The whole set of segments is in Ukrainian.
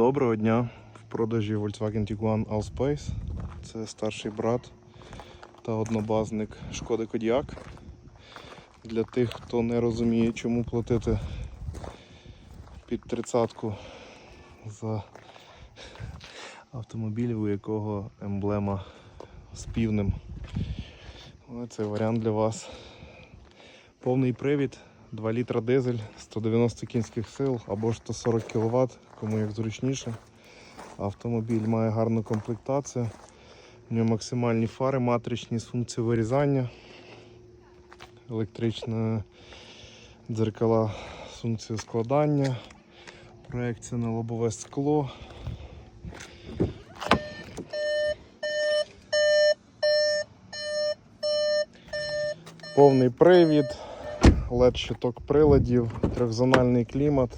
Доброго дня! В продажі Volkswagen Tiguan Allspace. Це старший брат та однобазник Шкоди Кодіак. Для тих, хто не розуміє, чому платити під тридцятку за автомобіль, у якого емблема з півнем. Але Це варіант для вас. Повний привід, 2 літра дизель, 190 кінських сил або ж 140 кВт, кому як зручніше. Автомобіль має гарну комплектацію. У нього максимальні фари, матричні з функцією вирізання, електричне дзеркала з функцією складання, проекція на лобове скло. Повний привід, LED щиток приладів, трьохзональний клімат.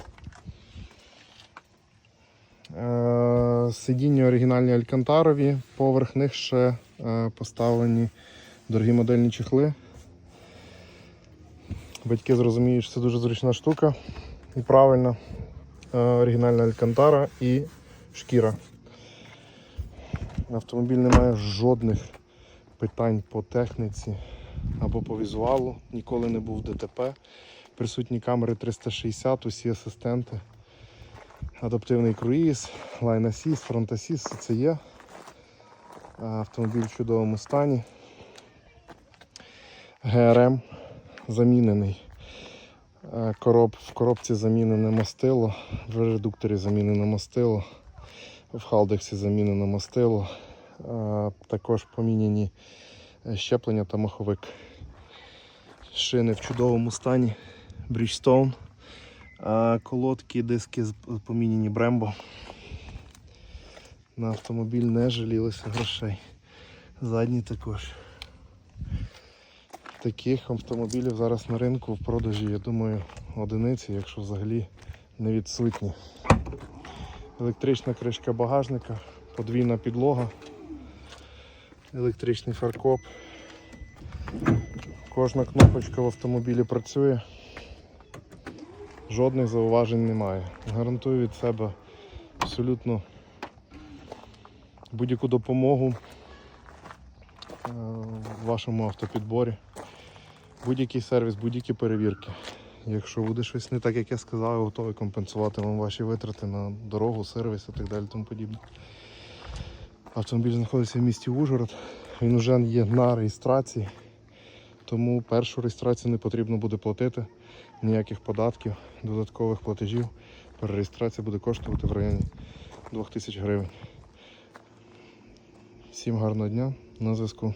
Е, Сидіння оригінальні алькантарові, поверх них ще е, поставлені дорогі модельні чехли. Батьки зрозуміють, що це дуже зручна штука і правильно. Е, Оригінальна алькантара і шкіра. Автомобіль не має жодних питань по техніці або по візуалу. Ніколи не був ДТП. Присутні камери 360, усі асистенти. Адаптивний круїз, лайн асіс, фронт асіс, все це є. Автомобіль в чудовому стані. ГРМ замінений. Короб, в коробці замінене мастило, в редукторі замінене мастило, в халдексі замінено мастило. Також поміняні е, щеплення та маховик. Шини в чудовому стані. Bridgestone. Колодки, диски поміняні Brembo. На автомобіль не жалілося грошей. Задні також. Таких автомобілів зараз на ринку в продажі, я думаю, одиниці, якщо взагалі не відсутні. Електрична кришка багажника, подвійна підлога, електричний фаркоп. Кожна кнопочка в автомобілі працює. Жодних зауважень немає. Гарантую від себе абсолютно будь-яку допомогу е, в вашому автопідборі. Будь-який сервіс, будь-які перевірки. Якщо буде щось не так, як я сказав, готовий компенсувати вам ваші витрати на дорогу, сервіс і так далі. Тому подібне. Автомобіль знаходиться в місті Ужгород. Він вже є на реєстрації, тому першу реєстрацію не потрібно буде платити ніяких податків, додаткових платежів. Перереєстрація буде коштувати в районі 2000 гривень. Всім гарного дня, на зв'язку.